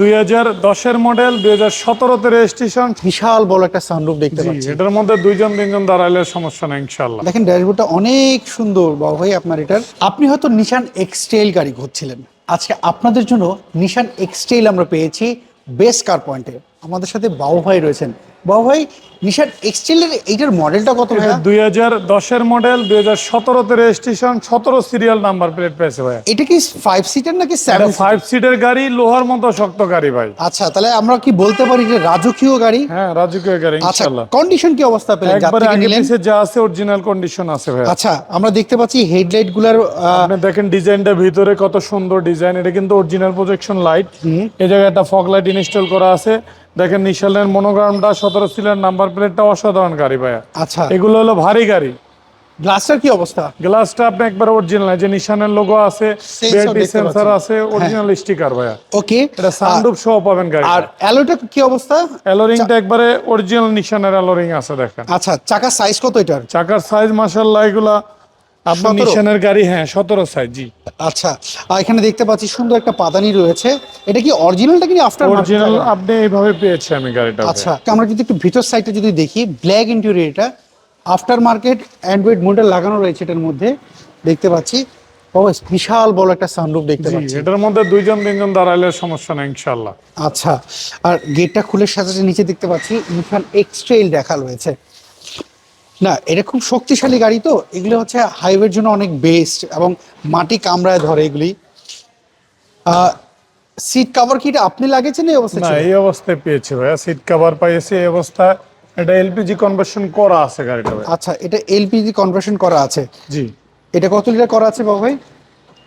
দুই হাজার দশের মডেল দুই হাজার সতেরোতে রেজিস্ট্রেশন বিশাল বড় একটা সানরুফ দেখতে পাচ্ছি। এটার মধ্যে দুইজন তিনজন দাঁড়াইলে সমস্যা নেই ইনশাল্লাহ দেখেন ড্যাশবোর্ডটা অনেক সুন্দর বাবু ভাই আপনার এটার। আপনি হয়তো নিশান এক্সটেল গাড়ি ঘুরছিলেন আজকে আপনাদের জন্য নিশান এক্সটেল আমরা পেয়েছি বেস্ট কার পয়েন্টে আমাদের সাথে বাবু ভাই রয়েছেন। বাবু ভাই নিশান এক্সটেলের এইটার মডেলটা কত ভাইয়া? দুই হাজার দশের মডেল দুই হাজার সতেরোতে রেজিস্ট্রেশন সতেরো সিরিয়াল নাম্বার প্লেট পেয়েছে ভাই এটা কি ফাইভ সিটার নাকি সেভেন ফাইভ সিটের গাড়ি লোহার মতো শক্ত গাড়ি ভাই। আচ্ছা তাহলে আমরা কি বলতে পারি যে রাজকীয় গাড়ি? হ্যাঁ রাজকীয় গাড়ি আচ্ছা ইনশাল্লাহ কন্ডিশন কি অবস্থা পেলেন যার একবারে আগে পিছে যা আছে অরিজিনাল কন্ডিশন আছে ভাই আচ্ছা আমরা দেখতে পাচ্ছি হেডলাইটগুলার আপনি দেখেন ডিজাইনটা ভিতরে কত সুন্দর ডিজাইন এটা কিন্তু অরিজিনাল প্রজেকশন লাইট এই জায়গায় একটা ফগ লাইট ইনস্টল করা আছে। দেখেন নিশালের মনোগ্রামটা সতেরো সিলের নাম্বার প্লেটটা অসাধারণ গাড়ি ভাইয়া। আচ্ছা। এগুলো হলো ভারী গাড়ি। গ্লাসটার কি অবস্থা? গ্লাসটা আপনি একবার অরিজিনাল যে নিশানের লোগো আছে Sensor সেন্সর আছে অরিজিনাল স্টিকার ভাইয়া। ওকে এটা সানরুফ সহ পাবেন গাড়ি আর অ্যালোটা কি অবস্থা? অ্যালোরিংটা একবারে অরিজিনাল নিশানের অ্যালোরিং আছে দেখেন। আচ্ছা চাকার সাইজ কত এটার? চাকার সাইজ মাশাআল্লাহ এগুলা আপনি 17 নিশানের গাড়ি হ্যাঁ সতেরো সাইজ জি। আচ্ছা এখানে দেখতে পাচ্ছি সুন্দর একটা পাদানি রয়েছে। এটা কি অরিজিনালটা কি আফটার অরিজিনাল আপনি এইভাবে পেয়েছি আমি গাড়িটা আচ্ছা আমরা যদি একটু ভিতর সাইডটা যদি দেখি ব্ল্যাক ইন্টেরিয়র এটা। আফটার মার্কেট অ্যান্ড্রয়েড মোডেল লাগানো রয়েছে এটার মধ্যে। দেখতে পাচ্ছি। বিশাল বড় একটা সানরুফ দেখতে পাচ্ছি। এটার মধ্যে দুইজন তিনজন দাঁড়াইলে সমস্যা নেই ইনশাল্লাহ আচ্ছা আর গেটটা খুলে সাথে সাথে নিচে দেখতে পাচ্ছি নিশান এক্সট্রেল দেখা রয়েছে। না এটা খুব শক্তিশালী গাড়ি তো। এগুলো হচ্ছে হাইওয়ের জন্য অনেক বেস্ট এবং মাটি কামড়ায় ধরে এগুলি। সিট কভার কি এটা আপনি লাগিয়েছেন এই অবস্থা না এই অবস্থায় পেয়েছি ভাইয়া। সিট কভার পাইয়েছি এই অবস্থায় এটা এলপিজি কনভার্সন করা আছে গাড়িটা ভাই আচ্ছা এটা এলপিজি কনভার্সন করা আছে। জি। এটা কত লিটার করা আছে বাবু ভাই?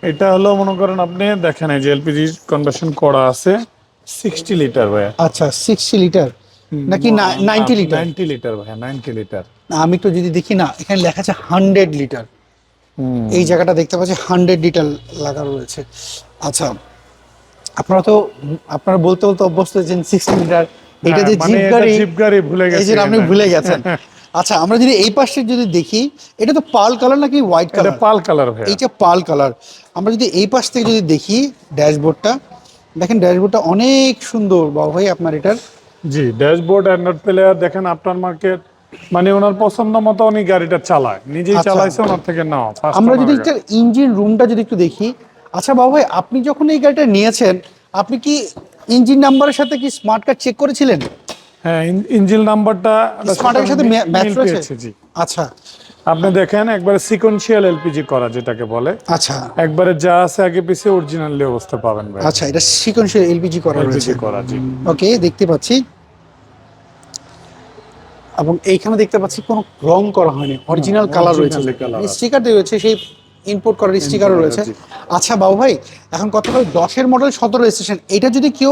এটা হলো মনে করেন আপনি দেখেন এই যে এলপিজি কনভার্সন করা আছে সিক্সটি লিটার ভাইয়া। আচ্ছা সিক্সটি লিটার নাকি নাইনটি লিটার নাইনটি লিটার ভাইয়া নাইনটি লিটার আমি একটু যদি দেখি না এখানে লেখা আছে হান্ড্রেড লিটার এই জায়গাটা দেখতে পাচ্ছি হান্ড্রেড লিটার লাগানো রয়েছে। আচ্ছা আপনারা তো আপনারা বলতে বলতে অভ্যস্ত হয়েছেন সিক্সটি লিটার এটা যে মানে জিপ গাড়ি জিপ গাড়ি ভুলে গেছি আপনি ভুলে গেছেন। আচ্ছা আমরা যদি এই পাশে যদি দেখি এটা তো পাল কালার নাকি হোয়াইট কালার পাল কালার ভাইয়া। এইটা পাল কালার আমরা যদি এই পাশ থেকে যদি দেখি ড্যাশবোর্ডটা দেখেন ড্যাশবোর্ডটা অনেক সুন্দর। বাবু ভাই আপনার এটার জি ড্যাশবোর্ড অ্যান্ড্রয়েড প্লেয়ার দেখেন আফটার মার্কেট মানে ওনার পছন্দ মতো উনি গাড়িটা চালায়। নিজেই আচ্ছা। চালাইছে ওনার থেকে নাও আমরা যদি ইঞ্জিন রুমটা যদি একটু দেখি। আচ্ছা বাবু ভাই আপনি যখন এই গাড়িটা নিয়েছেন আপনি কি ইঞ্জিন নাম্বারের সাথে কি স্মার্ট কার্ড চেক করেছিলেন? হ্যাঁ ইঞ্জিন নাম্বারটা স্মার্ট কার্ডের সাথে ম্যাচ রয়েছে? জি। আচ্ছা। আপনি দেখেন একবারে সিকোয়েন্সিয়াল এলপিজি করা যেটাকে বলে। আচ্ছা। একবারে যা আছে আগে পিছে অরিজিনালি অবস্থা পাবেন ভাই। আচ্ছা এটা সিকোয়েন্সিয়াল এলপিজি করা রয়েছে। করা জি। ওকে দেখতে পাচ্ছি। এবং এইখানে দেখতে পাচ্ছি কোনো রং করা হয়নি। অরিজিনাল কালার রয়েছে। স্টিকার দিয়ে রয়েছে সেই ইম্পোর্ট করার স্টিকারও রয়েছে। আচ্ছা বাবু ভাই এখন কথা হলো দশের মডেল সতেরো স্টেশন এটা যদি কেউ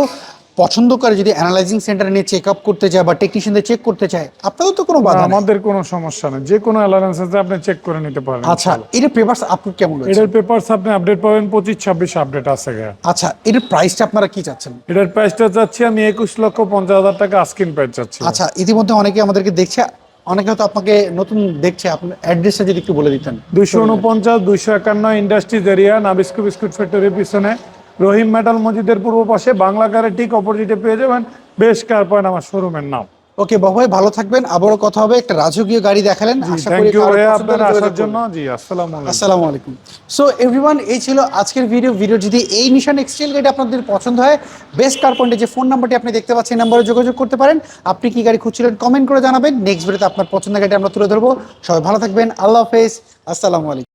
পছন্দ করে যদি অ্যানালাইজিং সেন্টারে নিয়ে চেক আপ করতে চায় বা টেকনিশিয়ানদের চেক করতে চায় আপনারও তো কোনো বাধা আমাদের কোনো সমস্যা নেই। যে কোনো অ্যালায়েন্স আপনি চেক করে নিতে পারেন। আচ্ছা এটা পেপারস আপলোড কেমন এটার পেপারস আপনি আপডেট পাবেন পঁচিশ ছাব্বিশ আপডেট আছে আচ্ছা এটার প্রাইসটা আপনারা কি চাচ্ছেন? এটার প্রাইসটা যাচ্ছে আমি একুশ লক্ষ পঞ্চাশ হাজার টাকা আস্কিন প্রাইস যাচ্ছি আচ্ছা ইতিমধ্যে অনেকে আমাদেরকে দেখছে অনেকে হয়তো আপনাকে নতুন দেখছে আপনার অ্যাড্রেসটা যদি একটু বলে দিতেন। দুইশো উনপঞ্চাশ দুইশো একান্ন ইন্ডাস্ট্রিজ এরিয়া নাবিস্কো বিস্কুট ফ্যাক্টরির পিছনে। রহিম মেটাল মসজিদের পূর্ব পাশে বাংলা কারের ঠিক অপোজিটে পেয়ে যাবেন বেশ কার পয়েন্ট আমার শোরুমের নাম। ওকে বাবু ভাই ভালো থাকবেন। আবারও কথা হবে একটা রাজকীয় গাড়ি দেখালেন। আশা করি ইউ কারও ভাইয়া পছন্দ আপনার আসার জন্য। জি আসসালামু আলাইকুম। আসসালামু আলাইকুম। সো এভরিওয়ান এই ছিল আজকের ভিডিও ভিডিও যদি এই নিশান এক্সচেঞ্জ গাড়ি আপনাদের পছন্দ হয় বেস্ট কার পয়েন্টে যে ফোন নাম্বারটি আপনি দেখতে পাচ্ছেন নাম্বারে যোগাযোগ করতে পারেন। আপনি কি গাড়ি খুঁজছিলেন কমেন্ট করে জানাবেন। নেক্সট ভিডিওতে আপনার পছন্দের গাড়ি আমরা তুলে ধরবো। সবাই ভালো থাকবেন। আল্লাহ হাফেজ। আসসালামু আলাইকুম।